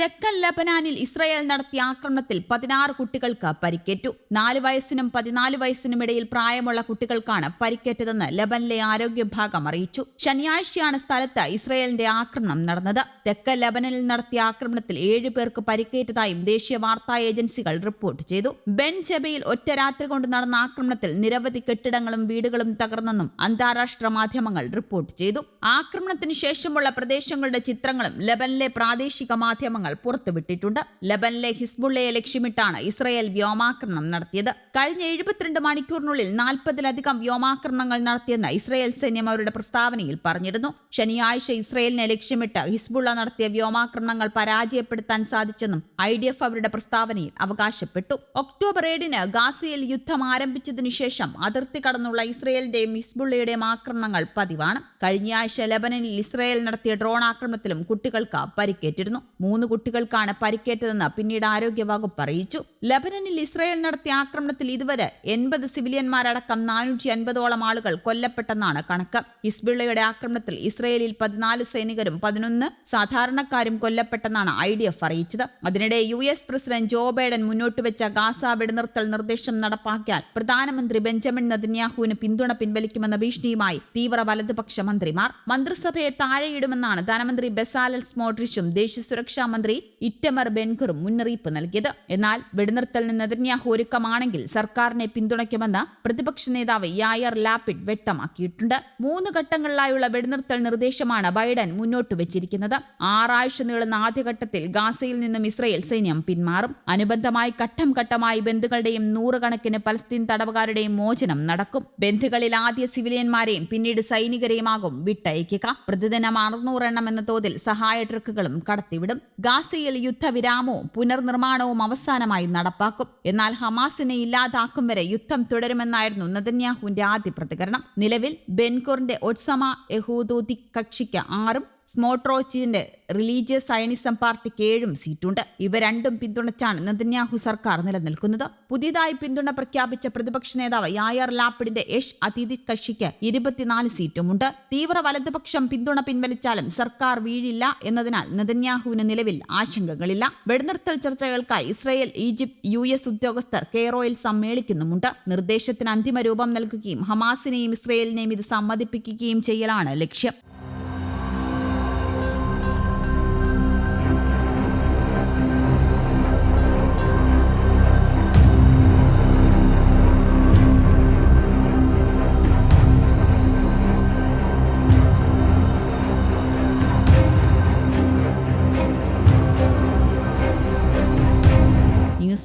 തെക്കൻ ലബനാനിൽ ഇസ്രയേൽ നടത്തിയ ആക്രമണത്തിൽ പതിനാറ് കുട്ടികൾക്ക് പരിക്കേറ്റു. നാല് വയസ്സിനും പതിനാല് വയസ്സിനും ഇടയിൽ പ്രായമുള്ള കുട്ടികൾക്കാണ് പരിക്കേറ്റതെന്ന് ലബനിലെ ആരോഗ്യ വിഭാഗം അറിയിച്ചു. ശനിയാഴ്ചയാണ് സ്ഥലത്ത് ഇസ്രയേലിന്റെ ആക്രമണം നടന്നത്. തെക്കൻ ലബനനിൽ നടത്തിയ ആക്രമണത്തിൽ ഏഴു പേർക്ക് പരിക്കേറ്റതായും ദേശീയ വാർത്താ ഏജൻസികൾ റിപ്പോർട്ട് ചെയ്തു. ബെൻ ജബയിൽ ഒറ്റ രാത്രി കൊണ്ട് നടന്ന ആക്രമണത്തിൽ നിരവധി കെട്ടിടങ്ങളും വീടുകളും തകർന്നെന്നും അന്താരാഷ്ട്ര മാധ്യമങ്ങൾ റിപ്പോർട്ട് ചെയ്തു. ആക്രമണത്തിന് ശേഷമുള്ള പ്രദേശങ്ങളുടെ ചിത്രങ്ങളും ലബനിലെ പ്രാദേശിക മാധ്യമങ്ങൾ പുറത്തുവിട്ടിട്ടുണ്ട്. ലബനിലെ ഹിസ്ബുള്ളയെ ലക്ഷ്യമിട്ടാണ് ഇസ്രയേൽ വ്യോമാക്രമണം നടത്തിയത്. കഴിഞ്ഞ എഴുപത്തിരണ്ട് മണിക്കൂറിനുള്ളിൽ നാൽപ്പതിലധികം വ്യോമാക്രമണങ്ങൾ നടത്തിയെന്ന് ഇസ്രയേൽ സൈന്യം അവരുടെ പ്രസ്താവനയിൽ പറഞ്ഞിരുന്നു. ശനിയാഴ്ച ഇസ്രയേലിനെ ലക്ഷ്യമിട്ട് ഹിസ്ബുള്ള നടത്തിയ വ്യോമാക്രമണങ്ങൾ പരാജയപ്പെടുത്താൻ സാധിച്ചെന്നും ഐ ഡി എഫ് അവരുടെ പ്രസ്താവനയിൽ അവകാശപ്പെട്ടു. ഒക്ടോബർ ഏഴിന് ഗാസയിൽ യുദ്ധം ആരംഭിച്ചതിനു ശേഷം അതിർത്തി കടന്നുള്ള ഇസ്രയേലിന്റെയും ഹിസ്ബുള്ളയുടെയും ആക്രമണങ്ങൾ പതിവാണ്. കഴിഞ്ഞയാഴ്ച ലബനനിൽ ഇസ്രയേൽ നടത്തിയ ഡ്രോൺ ആക്രമണത്തിലും കുട്ടികൾക്ക് പരിക്കേറ്റിരുന്നു. മൂന്ന് കുട്ടികൾക്കാണ് പരിക്കേറ്റതെന്ന് പിന്നീട് ആരോഗ്യവകുപ്പ് അറിയിച്ചു. ലബനനിൽ ഇസ്രായേൽ നടത്തിയ ആക്രമണത്തിൽ ഇതുവരെ എൺപത് സിവിലിയന്മാരടക്കം നാനൂറ്റി അൻപതോളം ആളുകൾ കൊല്ലപ്പെട്ടെന്നാണ് കണക്ക്. ഇസ്ബിള്ളയുടെ ആക്രമണത്തിൽ ഇസ്രയേലിൽ പതിനാല് സൈനികരും പതിനൊന്ന് സാധാരണക്കാരും കൊല്ലപ്പെട്ടെന്നാണ് ഐ ഡി എഫ് അറിയിച്ചത്. അതിനിടെ U S president Joe Biden മുന്നോട്ട് വെച്ച ഗാസ വെടിനിർത്തൽ നിർദ്ദേശം നടപ്പാക്കിയാൽ പ്രധാനമന്ത്രി ബെഞ്ചമിൻ നദിന്യാഹുവിന് പിന്തുണ പിൻവലിക്കുമെന്ന ഭീഷണിയുമായി തീവ്ര വലതുപക്ഷ മന്ത്രിമാർ. മന്ത്രിസഭയെ താഴെയിടുമെന്നാണ് ധനമന്ത്രി ബെസാലൽ സ്മോട്രിഷും ദേശീയ സുരക്ഷാ ഇറ്റമർ ബെൻഖറും മുന്നറിയിപ്പ് നൽകിയത്. എന്നാൽ വെടിനിർത്തലിന് നെതന്യാഹു ഒരുക്കമാണെങ്കിൽ സർക്കാരിനെ പിന്തുണയ്ക്കുമെന്ന് പ്രതിപക്ഷ നേതാവ് യായർ ലാപിഡ് വ്യക്തമാക്കിയിട്ടുണ്ട്. മൂന്ന് ഘട്ടങ്ങളിലായുള്ള വെടിനിർത്തൽ നിർദ്ദേശമാണ് ബൈഡൻ മുന്നോട്ട് വെച്ചിരിക്കുന്നത്. ആറാഴ്ച നീളുന്ന ആദ്യഘട്ടത്തിൽ ഗാസയിൽ നിന്നും ഇസ്രയേൽ സൈന്യം പിന്മാറും. അനുബന്ധമായി ഘട്ടം ഘട്ടമായി ബന്ധുക്കളുടെയും നൂറുകണക്കിന് പലസ്തീൻ തടവുകാരുടെയും മോചനം നടക്കും. ബന്ധുക്കളിൽ ആദ്യ സിവിലിയന്മാരെയും പിന്നീട് സൈനികരെയുമാകും വിട്ടയക്കുക. പ്രതിദിനം അറുന്നൂറെണ്ണം എന്ന തോതിൽ സഹായ ട്രക്കുകളും കടത്തിവിടും. ഗാസയിൽ യുദ്ധവിരാമവും പുനർനിർമ്മാണവും അവസാനമായി നടപ്പാക്കും. എന്നാൽ ഹമാസിനെ ഇല്ലാതാക്കും വരെ യുദ്ധം തുടരുമെന്നായിരുന്നു നദന്യാഹുവിന്റെ ആദ്യ പ്രതികരണം. നിലവിൽ ബെൻകോറിന്റെ ഒട്സമ യഹൂദൂതി കക്ഷിക്ക് ആറും സ്മോട്രോച്ചിന്റെ റിലീജിയസ് സയനിസം പാർട്ടിക്ക് ഏഴും സീറ്റുണ്ട്. ഇവ രണ്ടും പിന്തുണച്ചാണ് നെതന്യാഹു സർക്കാർ നിലനിൽക്കുന്നത്. പുതിയതായി പിന്തുണ പ്രഖ്യാപിച്ച പ്രതിപക്ഷ നേതാവ് യായർ ലാപ്പിഡിന്റെ യഷ് അതിഥി കക്ഷിക്ക് ഇരുപത്തിനാല് സീറ്റുമുണ്ട്. തീവ്ര വലതുപക്ഷം പിന്തുണ പിൻവലിച്ചാലും സർക്കാർ വീഴില്ല എന്നതിനാൽ നെതന്യാഹുവിന് നിലവിൽ ആശങ്കകളില്ല. വെടിനിർത്തൽ ചർച്ചകൾക്കായി ഇസ്രയേൽ ഈജിപ്ത് യു എസ് ഉദ്യോഗസ്ഥർ കെയറോയിൽ സമ്മേളിക്കുന്നുമുണ്ട്. നിർദ്ദേശത്തിന് അന്തിമ രൂപം നൽകുകയും ഹമാസിനെയും ഇസ്രയേലിനെയും ഇത് സമ്മതിപ്പിക്കുകയും ചെയ്യലാണ് ലക്ഷ്യം.